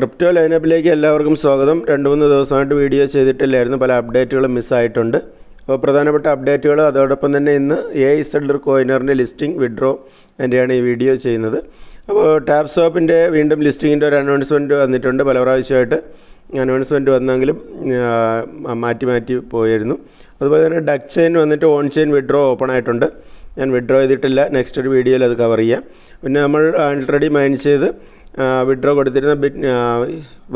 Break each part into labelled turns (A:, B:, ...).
A: Crypto ലൈനപ്പിലേക്ക് എല്ലാവർക്കും സ്വാഗതം. രണ്ട് മൂന്ന് ദിവസമായിട്ട് വീഡിയോ ചെയ്തിട്ടില്ലായിരുന്നു. പല അപ്ഡേറ്റുകളും മിസ്സായിട്ടുണ്ട്. അപ്പോൾ പ്രധാനപ്പെട്ട അപ്ഡേറ്റുകൾ അതോടൊപ്പം തന്നെ ഇന്ന് എ ഇസഡർ കോയിനറിന്റെ ലിസ്റ്റിംഗ് വിഡ്രോ അതിന്റെയാണ് ഈ വീഡിയോ ചെയ്യുന്നത്. അപ്പോൾ ടാപ്പ് സോപ്പിന്റെ വീണ്ടും ലിസ്റ്റിങ്ങിന്റെ ഒരു അനൗൺസ്മെന്റ് വന്നിട്ടുണ്ട്. പല പ്രാവശ്യമായിട്ട് അനൗൺസ്മെന്റ് വന്നെങ്കിലും മാറ്റി മാറ്റി പോയിരുന്നു. അതുപോലെ തന്നെ ഡക്ക് ചെയിൻ വന്നിട്ട് ഓൺ ചെയിൻ വിഡ്രോ ഓപ്പൺ ആയിട്ടുണ്ട്. ഞാൻ വിഡ്രോ ചെയ്തിട്ടില്ല. നെക്സ്റ്റ് ഒരു വീഡിയോയിൽ അത് കവർ ചെയ്യാം. പിന്നെ നമ്മൾ ആൾറെഡി മൈൻ ചെയ്ത് വിഡ്രോ കൊടുത്തിരുന്ന ബിറ്റ്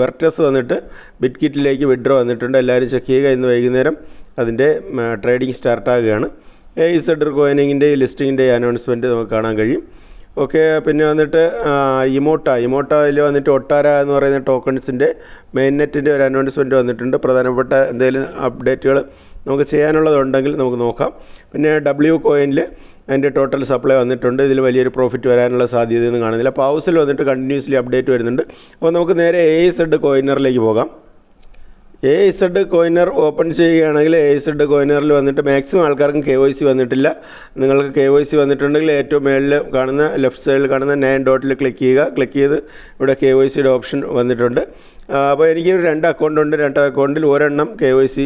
A: വെർട്ടസ് വന്നിട്ട് ബിറ്റ് കിറ്റിലേക്ക് വിഡ്രോ വന്നിട്ടുണ്ട്. എല്ലാവരും ചെക്ക് ചെയ്യുക. ഇന്ന് വൈകുന്നേരം അതിന്റെ ട്രേഡിംഗ് സ്റ്റാർട്ടാകുകയാണ് എ ഇസഡർ കോയിനിങ്ങിന്റെ ലിസ്റ്റിങ്ങിന്റെ അനൗൺസ്മെന്റ് നമുക്ക് കാണാൻ കഴിയും. ഓക്കെ പിന്നെ വന്നിട്ട് ഇമോട്ട. ഇമോട്ടയിൽ വന്നിട്ട് ഒട്ടാര എന്ന് പറയുന്ന ടോക്കൺസിന്റെ മെയിൻ നെറ്റിന്റെ ഒരു അനൗൺസ്മെന്റ് വന്നിട്ടുണ്ട്. പ്രധാനപ്പെട്ട എന്തെങ്കിലും അപ്ഡേറ്റുകൾ നമുക്ക് ചെയ്യാനുള്ളതുണ്ടെങ്കിൽ നമുക്ക് നോക്കാം. പിന്നെ ഡബ്ല്യു കോയിനിൽ അതിന്റെ ടോട്ടൽ സപ്ലൈ വന്നിട്ടുണ്ട്. ഇതിൽ വലിയൊരു പ്രോഫിറ്റ് വരാനുള്ള സാധ്യതയൊന്നും കാണുന്നില്ല. അപ്പോൾ ഹൗസിൽ വന്നിട്ട് കണ്ടിന്യൂസ്ലി അപ്ഡേറ്റ് വരുന്നുണ്ട്. അപ്പോൾ നമുക്ക് നേരെ എ സെഡ് കോയിനറിലേക്ക് പോകാം. എ സെഡ് കോയിനർ ഓപ്പൺ ചെയ്യുകയാണെങ്കിൽ എ സെഡ് കോയിനറിൽ വന്നിട്ട് മാക്സിമം ആൾക്കാർക്കും കെ വൈ സി വന്നിട്ടില്ല. നിങ്ങൾക്ക് കെ വൈ സി വന്നിട്ടുണ്ടെങ്കിൽ ഏറ്റവും മേളിൽ കാണുന്ന ലെഫ്റ്റ് സൈഡിൽ കാണുന്ന നയൻ ഡോട്ടിൽ ക്ലിക്ക് ചെയ്യുക. ക്ലിക്ക് ചെയ്ത് ഇവിടെ കെ വൈ സിയുടെ ഓപ്ഷൻ വന്നിട്ടുണ്ട്. അപ്പോൾ എനിക്ക് രണ്ട് അക്കൗണ്ട് ഉണ്ട്. രണ്ട് അക്കൗണ്ടിൽ ഒരെണ്ണം കെ വൈ സി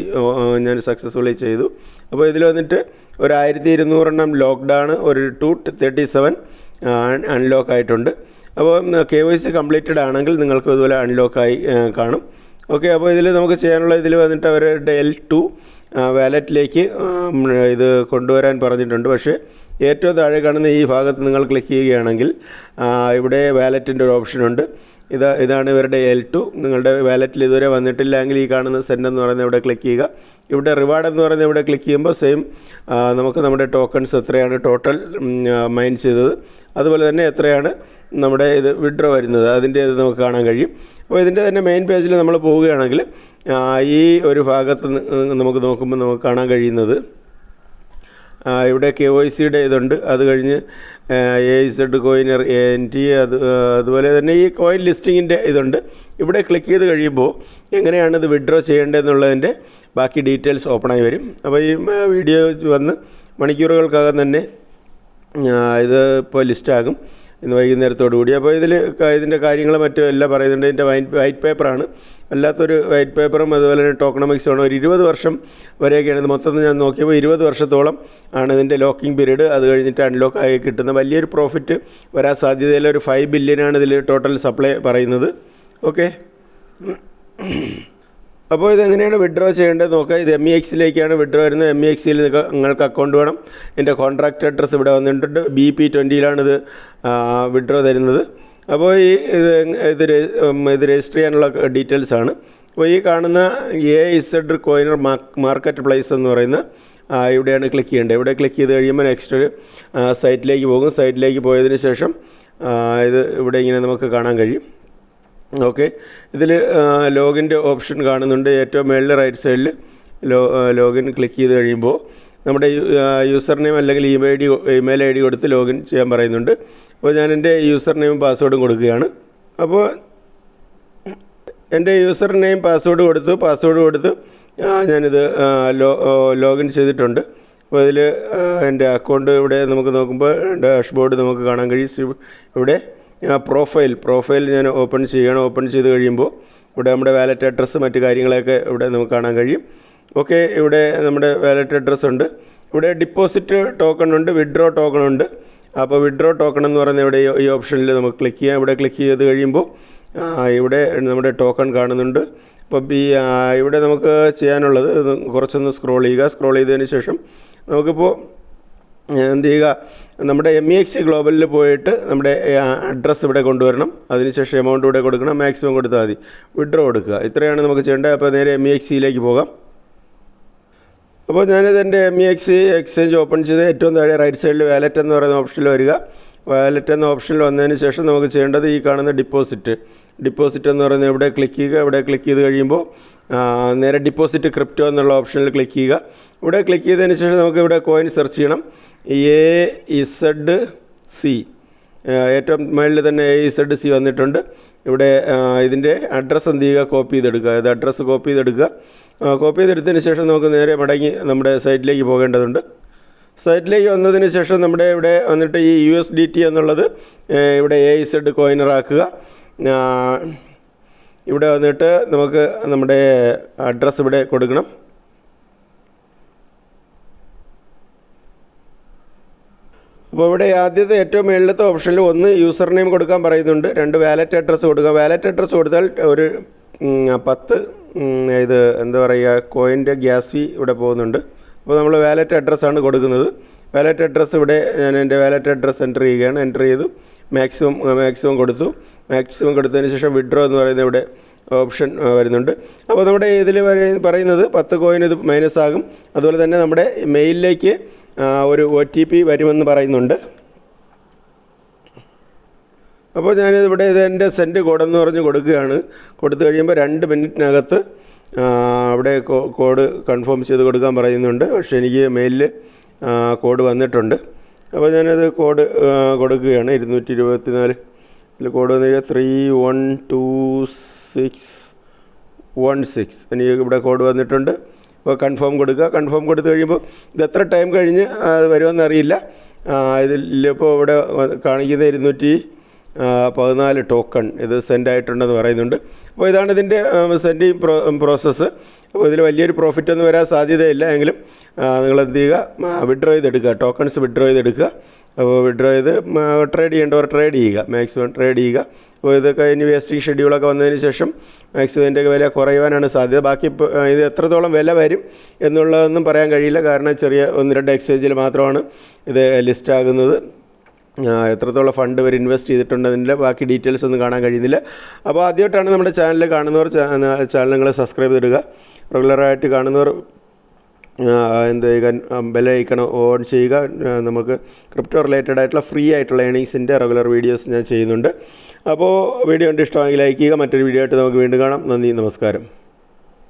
A: ഞാൻ സക്സസ്ഫുള്ളി ചെയ്തു. അപ്പോൾ ഇതിൽ വന്നിട്ട് ഒരു ആയിരത്തി ഇരുന്നൂറെണ്ണം ലോക്ക്ഡാണ് ഒരു ടു തേർട്ടി സെവൻ അൺലോക്ക് ആയിട്ടുണ്ട്. അപ്പോൾ കെ വൈ സി കംപ്ലീറ്റഡ് ആണെങ്കിൽ നിങ്ങൾക്ക് ഇതുപോലെ അൺലോക്കായി കാണും. ഓക്കെ അപ്പോൾ ഇതിൽ നമുക്ക് ചെയ്യാനുള്ള ഇതിൽ വന്നിട്ട് അവരുടെ എൽ ടു വാലറ്റിലേക്ക് ഇത് കൊണ്ടുവരാൻ പറഞ്ഞിട്ടുണ്ട്. പക്ഷേ ഏറ്റവും താഴെ കാണുന്ന ഈ ഭാഗത്ത് നിങ്ങൾ ക്ലിക്ക് ചെയ്യുകയാണെങ്കിൽ ഇവിടെ വാലറ്റിന്റെ ഒരു ഓപ്ഷനുണ്ട് ഇത് ഇതാണ് ഇവരുടെ എൽ ടു നിങ്ങളുടെ വാലറ്റിൽ ഇതുവരെ വന്നിട്ടില്ല എങ്കിൽ ഈ കാണുന്ന സെൻഡ് എന്ന് പറയുന്ന ഇവിടെ ക്ലിക്ക് ചെയ്യുക. ഇവിടെ റിവാർഡ് എന്ന് പറയുന്ന ഇവിടെ ക്ലിക്ക് ചെയ്യുമ്പോൾ സെയിം നമുക്ക് നമ്മുടെ ടോക്കൺസ് എത്രയാണ് ടോട്ടൽ മൈൻ ചെയ്തത്. അതുപോലെ തന്നെ എത്രയാണ് നമ്മുടെ ഇത് വിഡ്രോ വരുന്നത്. അതിന്റെ ഇത് നമുക്ക് കാണാൻ കഴിയും. അപ്പോൾ ഇതിന്റെ തന്നെ മെയിൻ പേജിൽ നമ്മൾ പോവുകയാണെങ്കിൽ ഈ ഒരു ഭാഗത്ത് നമുക്ക് നോക്കുമ്പോൾ നമുക്ക് കാണാൻ കഴിയുന്നത് ഇവിടെ കെ ഒ സിയുടെ ഇതുണ്ട്. അത് കഴിഞ്ഞ് A Z coiner N T അത് അതുപോലെ തന്നെ ഈ കോയിൻ ലിസ്റ്റിങ്ങിന്റെ ഇതുണ്ട്. ഇവിടെ ക്ലിക്ക് ചെയ്ത് കഴിയുമ്പോൾ എങ്ങനെയാണ് ഇത് വിഡ്രോ ചെയ്യേണ്ടതെന്നുള്ളതിന്റെ ബാക്കി ഡീറ്റെയിൽസ് ഓപ്പണായി വരും. അപ്പോൾ ഈ വീഡിയോ വന്ന് മണിക്കൂറുകൾക്കകം തന്നെ ഇത് ഇപ്പോൾ ലിസ്റ്റാകും ഇന്ന് വൈകുന്നേരത്തോടു കൂടി. അപ്പോൾ ഇതിൽ ഇതിന്റെ കാര്യങ്ങൾ മറ്റും എല്ലാം പറയുന്നുണ്ട്. ഇതിന്റെ വൈറ്റ് പേപ്പറാണ്. അല്ലാത്തൊരു വൈറ്റ് പേപ്പറും അതുപോലെ തന്നെ ടോക്കണമിക്സ് ആണ് ഒരു ഇരുപത് വർഷം വരെയൊക്കെയാണ് ഇത് മൊത്തം ഞാൻ നോക്കിയപ്പോൾ ഇരുപത് വർഷത്തോളം ആണ് ഇതിന്റെ ലോക്കിംഗ് പീരീഡ്. അത് കഴിഞ്ഞിട്ട് അൺലോക്ക് ആയി കിട്ടുന്ന വലിയൊരു പ്രോഫിറ്റ് വരാൻ സാധ്യതയില്ല ഒരു ഫൈവ് ബില്യനാണ് ഇതിൽ ടോട്ടൽ സപ്ലൈ പറയുന്നത്. ഓക്കെ അപ്പോൾ ഇതെങ്ങനെയാണ് വിഡ്രോ ചെയ്യേണ്ടത്? നോക്കുക ഇത് എം ഇ എക്സിലേക്കാണ് വിഡ്രോ വരുന്നത്. എം ഇ എക്സിൽ നിങ്ങൾക്ക് അക്കൗണ്ട് വേണം. എന്റെ കോൺട്രാക്റ്റ് അഡ്രസ്സ് ഇവിടെ വന്നിട്ടുണ്ട്. ബി പി ഇത് വിഡ്രോ തരുന്നത്. അപ്പോൾ ഈ ഇത് ഇത് ഇത് രജിസ്റ്റർ ചെയ്യാനുള്ള ഡീറ്റെയിൽസ് ആണ്. അപ്പോൾ ഈ കാണുന്ന A Z coiner market place എന്ന് പറയുന്ന ഇവിടെയാണ് ക്ലിക്ക് ചെയ്യേണ്ടത്. ഇവിടെ ക്ലിക്ക് ചെയ്ത് കഴിയുമ്പോൾ നെക്സ്റ്റ് ഒരു സൈറ്റിലേക്ക് പോകും. സൈറ്റിലേക്ക് പോയതിന് ശേഷം ഇത് ഇവിടെ ഇങ്ങനെ നമുക്ക് കാണാൻ കഴിയും. ഓക്കെ. ഇതിൽ ലോഗിന്റെ ഓപ്ഷൻ കാണുന്നുണ്ട്. ഏറ്റവും മേളിൽ റൈറ്റ് സൈഡിൽ ലോ ലോഗിൻ ക്ലിക്ക് ചെയ്ത് കഴിയുമ്പോൾ നമ്മുടെ യൂസർ നെയിം അല്ലെങ്കിൽ email I D email I D കൊടുത്ത് ലോഗിൻ ചെയ്യാൻ പറയുന്നുണ്ട്. അപ്പോൾ ഞാൻ എന്റെ യൂസർ നെയിം പാസ്വേഡും കൊടുക്കുകയാണ്. അപ്പോൾ എന്റെ യൂസർ നെയിം പാസ്വേഡ് കൊടുത്തു. പാസ്വേഡ് കൊടുത്ത് ഞാനിത് ലോ ലോഗിൻ ചെയ്തിട്ടുണ്ട്. അപ്പോൾ ഇതിൽ എന്റെ അക്കൗണ്ട് ഇവിടെ നമുക്ക് നോക്കുമ്പോൾ ഡാഷ്ബോർഡ് നമുക്ക് കാണാൻ കഴിയും. ഇവിടെ പ്രൊഫൈൽ പ്രൊഫൈൽ ഞാൻ ഓപ്പൺ ചെയ്യണം. ഓപ്പൺ ചെയ്ത് കഴിയുമ്പോൾ ഇവിടെ നമ്മുടെ വാലറ്റ് അഡ്രസ്സ് മറ്റു കാര്യങ്ങളൊക്കെ ഇവിടെ നമുക്ക് കാണാൻ കഴിയും. ഓക്കെ ഇവിടെ നമ്മുടെ വാലറ്റ് അഡ്രസ്സ് ഉണ്ട്. ഇവിടെ ഡിപ്പോസിറ്റ് ടോക്കൺ ഉണ്ട് വിഡ്രോ ടോക്കൺ ഉണ്ട്. അപ്പോൾ വിഡ്രോ ടോക്കൺ എന്ന് പറയുന്ന ഇവിടെ ഈ- ഓപ്ഷനിൽ നമുക്ക് ക്ലിക്ക് ചെയ്യാം. ഇവിടെ ക്ലിക്ക് ചെയ്ത് കഴിയുമ്പോൾ ഇവിടെ നമ്മുടെ ടോക്കൺ കാണുന്നുണ്ട്. അപ്പോൾ ഈ ഇവിടെ നമുക്ക് ചെയ്യാനുള്ളത് കുറച്ചൊന്ന് സ്ക്രോൾ ചെയ്യുക. സ്ക്രോൾ ചെയ്തതിന് ശേഷം നമുക്കിപ്പോൾ എന്ത് ചെയ്യുക നമ്മുടെ എം ഇ എക്സ് ഗ്ലോബലിൽ പോയിട്ട് നമ്മുടെ അഡ്രസ്സ് ഇവിടെ കൊണ്ടുവരണം. അതിനുശേഷം എമൗണ്ട് ഇവിടെ കൊടുക്കണം. മാക്സിമം കൊടുത്താൽ മതി. വിഡ്രോ കൊടുക്കുക. ഇത്രയാണ് നമുക്ക് ചെയ്യേണ്ടത്. അപ്പോൾ നേരെ എം ഇ എക്സ് സിയിലേക്ക് പോകാം. അപ്പോൾ ഞാനിത് എന്റെ M E X exchange open ചെയ്ത് ഏറ്റവും താഴെ റൈറ്റ് സൈഡിൽ വാലറ്റ് എന്ന് പറയുന്ന ഓപ്ഷനിൽ വരിക. വാലറ്റ് എന്ന ഓപ്ഷനിൽ വന്നതിന് ശേഷം നമുക്ക് ചെയ്യേണ്ടത് ഈ കാണുന്ന ഡിപ്പോസിറ്റ് ഡിപ്പോസിറ്റ് എന്ന് പറയുന്നത് ഇവിടെ ക്ലിക്ക് ചെയ്യുക ഇവിടെ ക്ലിക്ക് ചെയ്ത് കഴിയുമ്പോൾ നേരെ ഡിപ്പോസിറ്റ് ക്രിപ്റ്റോ എന്നുള്ള ഓപ്ഷനിൽ ക്ലിക്ക് ചെയ്യുക. ഇവിടെ ക്ലിക്ക് ചെയ്തതിന് ശേഷം നമുക്ക് ഇവിടെ കോയിൻ സെർച്ച് ചെയ്യണം. എ ഇസഡ് സി ഏറ്റവും മുകളിൽ തന്നെ എ ഇസഡ് സി വന്നിട്ടുണ്ട്. ഇവിടെ ഇതിന്റെ അഡ്രസ്സ് എന്ത് ചെയ്യുക? കോപ്പി ചെയ്തെടുക്കുക. ഇത് അഡ്രസ്സ് കോപ്പി ചെയ്തെടുക്കുക. കോപ്പി ചെയ്തെടുത്തതിന് ശേഷം നമുക്ക് നേരെ മടങ്ങി നമ്മുടെ സൈറ്റിലേക്ക് പോകേണ്ടതുണ്ട്. സൈറ്റിലേക്ക് വന്നതിന് ശേഷം നമ്മുടെ ഇവിടെ വന്നിട്ട് ഈ യു എസ് ഡി ടി എന്നുള്ളത് ഇവിടെ എ ഇസഡ് കോയിനറാക്കുക ഇവിടെ വന്നിട്ട് നമുക്ക് നമ്മുടെ അഡ്രസ്സ് ഇവിടെ കൊടുക്കണം. അപ്പോൾ ഇവിടെ ആദ്യത്തെ ഏറ്റവും മേളിലത്തെ ഓപ്ഷനിൽ ഒന്ന് യൂസർ നെയിം കൊടുക്കാൻ പറയുന്നുണ്ട്. രണ്ട് വാലറ്റ് അഡ്രസ്സ് കൊടുക്കുക. വാലറ്റ് അഡ്രസ്സ് കൊടുത്താൽ ഒരു പത്ത് ഇത് എന്താ പറയുക കോയിന്റെ ഗ്യാസ് ഫീ ഇവിടെ പോകുന്നുണ്ട്. അപ്പോൾ നമ്മൾ വാലറ്റ് അഡ്രസ്സാണ് കൊടുക്കുന്നത്. വാലറ്റ് അഡ്രസ്സ് ഇവിടെ ഞാൻ എന്റെ വാലറ്റ് അഡ്രസ്സ് എന്റർ ചെയ്യുകയാണ്. എന്റർ ചെയ്തു. മാക്സിമം മാക്സിമം കൊടുത്തു. മാക്സിമം കൊടുത്തതിന് ശേഷം വിഡ്രോ എന്ന് പറയുന്ന ഇവിടെ ഓപ്ഷൻ വരുന്നുണ്ട്. അപ്പോൾ നമ്മുടെ ഇതിൽ പറയുന്നത് പത്ത് കോയിൻ ഇത് മൈനസ് ആകും. അതുപോലെ തന്നെ നമ്മുടെ മെയിലിലേക്ക് ഒരു ഒ ടി പി വരുമെന്ന് പറയുന്നുണ്ട്. അപ്പോൾ ഞാനിവിടെ ഇത് എന്റെ സെന്റ് കോഡെന്ന് പറഞ്ഞ് കൊടുക്കുകയാണ്. കൊടുത്തു കഴിയുമ്പോൾ രണ്ട് മിനിറ്റിനകത്ത് അവിടെ കോഡ് കൺഫേം ചെയ്ത് കൊടുക്കാൻ പറയുന്നുണ്ട്. പക്ഷേ എനിക്ക് മെയിലിൽ കോഡ് വന്നിട്ടുണ്ട്. അപ്പോൾ ഞാനത് കോഡ് കൊടുക്കുകയാണ്. ഇരുന്നൂറ്റി ഇരുപത്തി നാല് കോഡ് വന്നിട്ട് three one two six one six. എനിക്ക് ഇവിടെ കോഡ് വന്നിട്ടുണ്ട്. കൺഫേം കൊടുക്കുക. കൺഫേം കൊടുത്തു കഴിയുമ്പോൾ ഇത് എത്ര ടൈം കഴിഞ്ഞ് അത് വരുമെന്നറിയില്ല ഇതിലിപ്പോൾ ഇവിടെ കാണിക്കുന്ന ഇരുന്നൂറ്റി പതിനാല് ടോക്കൺ ഇത് സെൻഡ് ആയിട്ടുണ്ടെന്ന് പറയുന്നുണ്ട്. അപ്പോൾ ഇതാണ് ഇതിന്റെ സെൻഡിങ് പ്രോ പ്രോസസ്സ് അപ്പോൾ ഇതിൽ വലിയൊരു പ്രോഫിറ്റ് ഒന്നും വരാൻ സാധ്യതയില്ല എങ്കിലും നിങ്ങൾ എന്ത് ചെയ്യുക വിഡ്രോ ചെയ്തെടുക്കുക. ടോക്കൺസ് വിഡ്രോ ചെയ്തെടുക്കുക. അപ്പോൾ വിഡ്രോ ചെയ്ത് ട്രേഡ് ചെയ്യേണ്ടവർ ട്രേഡ് ചെയ്യുക. മാക്സിമം ട്രേഡ് ചെയ്യുക. അപ്പോൾ ഇതൊക്കെ ഇനി വേസ്റ്റിംഗ് ഷെഡ്യൂളൊക്കെ വന്നതിന് ശേഷം മാക്സിമത്തിന്റെ വില കുറയുവാനാണ് സാധ്യത. ബാക്കി ഇത് എത്രത്തോളം വില വരും എന്നുള്ളതൊന്നും പറയാൻ കഴിയില്ല. കാരണം ചെറിയ ഒന്ന് രണ്ട് എക്സ്ചേഞ്ചിൽ മാത്രമാണ് ഇത് ലിസ്റ്റ് ആകുന്നത്. എത്രത്തോളം ഫണ്ട് ഇവർ ഇൻവെസ്റ്റ് ചെയ്തിട്ടുണ്ടതിന്റെ ബാക്കി ഡീറ്റെയിൽസ് ഒന്നും കാണാൻ കഴിയുന്നില്ല. അപ്പോൾ ആദ്യമായിട്ടാണ് നമ്മുടെ ചാനൽ കാണുന്നവർ ചാനൽ നിങ്ങൾ സബ്സ്ക്രൈബ് ചെയ്തിടുക. റെഗുലറായിട്ട് കാണുന്നവർ എന്ത് ചെയ്യുക ബെല്ലൈക്കണം ഓൺ ചെയ്യുക. നമുക്ക് ക്രിപ്റ്റോ റിലേറ്റഡ് ആയിട്ടുള്ള ഫ്രീ ആയിട്ടുള്ള ഏണിങ്സിന്റെ റെഗുലർ വീഡിയോസ് ഞാൻ ചെയ്യുന്നുണ്ട്. അപ്പോൾ വീഡിയോ കണ്ട് ഇഷ്ടമാണെങ്കിൽ ലൈക്ക് ചെയ്യുക. മറ്റൊരു വീഡിയോ ആയിട്ട് നമുക്ക് വീണ്ടും കാണാം. നന്ദി നമസ്കാരം.